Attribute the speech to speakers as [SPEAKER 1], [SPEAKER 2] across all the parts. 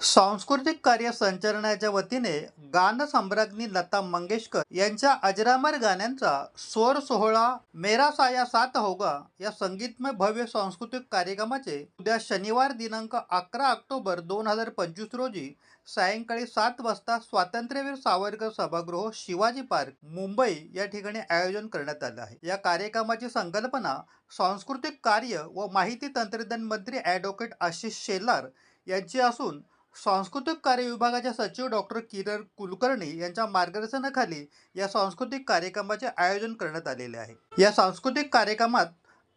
[SPEAKER 1] सांस्कृतिक कार्य संचलनाच्या वतीने गानसम्राज्ञी लता मंगेशकर यांच्या अजरामर गाण्यांचा स्वर सोहळा मेरा साया सात होगा या संगीतमय भव्य सांस्कृतिक कार्यक्रमाचे उद्या शनिवार दिनांक अकरा ऑक्टोबर दोन हजार पंचवीस रोजी सायंकाळी सात वाजता स्वातंत्र्यवीर सावरकर सभागृह शिवाजी पार्क मुंबई या ठिकाणी आयोजन करण्यात आलं आहे. या कार्यक्रमाची संकल्पना सांस्कृतिक कार्य व माहिती तंत्रज्ञान मंत्री ॲडव्होकेट आशिष शेलार यांची असून सांस्कृतिक कार्य विभागाच्या सचिव डॉक्टर किरण कुलकर्णी यांच्या मार्गदर्शनाखाली या सांस्कृतिक कार्यक्रमाचे आयोजन करण्यात आलेले आहे. या सांस्कृतिक कार्यक्रमात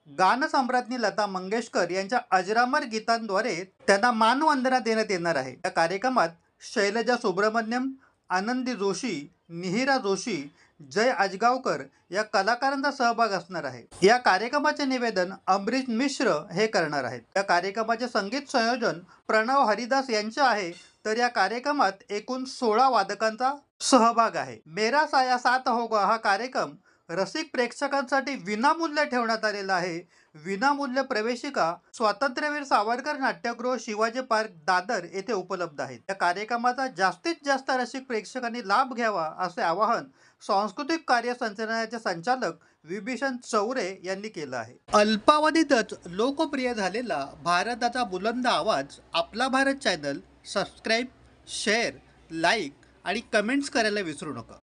[SPEAKER 1] गानसम्राज्ञी लता मंगेशकर यांच्या अजरामर गीतांद्वारे त्यांना मानवंदना देण्यात येणार आहे. या कार्यक्रमात शैलजा सुब्रमण्यम आनंदी जोशी निहिरा जोशी जय आजगावकर या कलाकारांचा सहभाग असणार आहे. या कार्यक्रमाचे निवेदन अमरीश मिश्र हे करणार आहेत. या कार्यक्रमाचे संगीत संयोजन प्रणव हरिदास यांचे आहे. तर या कार्यक्रमात एकूण सोळा वादकांचा सहभाग आहे. मेरा साया सात होगा हा कार्यक्रम रसिक प्रेक्षकांसाठी विनामूल्य ठेवण्यात आलेला आहे. विनामूल्य प्रवेशिका स्वातंत्र्यवीर सावरकर नाट्यगृह शिवाजी पार्क दादर येथे उपलब्ध आहेत. या कार्यक्रमाचा जास्तीत जास्त रसिक प्रेक्षकांनी लाभ घ्यावा असे आवाहन सांस्कृतिक कार्य संचालनाचे संचालक विभीषण चौरे यांनी केलं आहे. अल्पावधीतच लोकप्रिय झालेला भारताचा बुलंद आवाज आपला Bharat channel subscribe share like आणि कमेंट्स करायला विसरू नका.